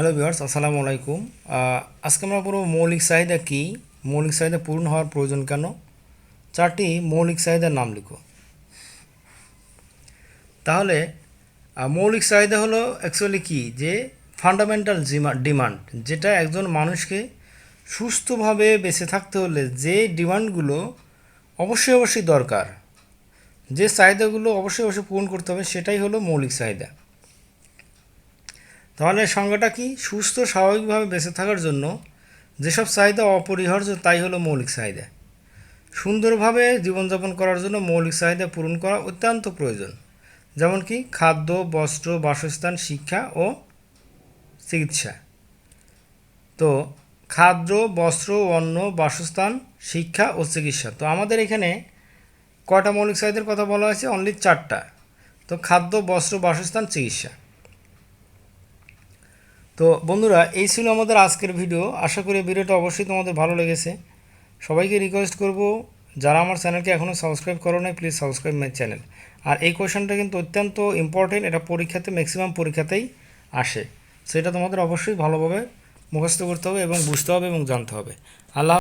Hello viewers, আসসালামু আলাইকুম। আজকে আমরা পুরো মৌলিক চাহিদা কী? মৌলিক চাহিদা পূরণ হওয়ার প্রয়োজন কেন? চারটি মৌলিক চাহিদার নাম লিখো। তাহলে মৌলিক চাহিদা হলো অ্যাকচুয়ালি কি? যে ফান্ডামেন্টাল ডিমান্ড যেটা একজন মানুষকে সুস্থভাবে বেঁচে থাকতে হলে যে ডিমান্ডগুলো অবশ্যই অবশ্যই দরকার, যে চাহিদাগুলো অবশ্যই অবশ্যই পূরণ করতে হবে, সেটাই হলো মৌলিক চাহিদা। তাহলে সংজ্ঞাটা কি? সুস্থ, স্বাভাবিকভাবে বেঁচে থাকার জন্য যেসব চাহিদা অপরিহার্য তাই হলো মৌলিক চাহিদা। সুন্দরভাবে জীবনযাপন করার জন্য মৌলিক চাহিদা পূরণ করা অত্যন্ত প্রয়োজন। যেমন কি, খাদ্য, বস্ত্র, বাসস্থান, শিক্ষা ও চিকিৎসা। তো খাদ্য, বস্ত্র, অন্ন, বাসস্থান, শিক্ষা ও চিকিৎসা। তো আমাদের এখানে কয়টা মৌলিক চাহিদার কথা বলা হয়েছে? অনলি চারটা। তো খাদ্য, বস্ত্র, বাসস্থান, চিকিৎসা। তো বন্ধুরা, এই ছিল আমাদের আজকের ভিডিও আশা করি ভিডিওটা অবশ্যই তোমাদের ভালো লেগেছে। সবাইকে রিকোয়েস্ট করব, যারা আমার চ্যানেলকে এখনও সাবস্ক্রাইব করো নাই প্লিজ সাবস্ক্রাইব মাই চ্যানেল আর এই কোয়েশনটা কিন্তু অত্যন্ত ইম্পর্টেন্ট এটা পরীক্ষাতে ম্যাক্সিমাম পরীক্ষাতেই আসে। সেটা তোমাদের অবশ্যই ভালোভাবে মুখস্থ করতে হবে এবং বুঝতে হবে এবং জানতে হবে। আল্লাহ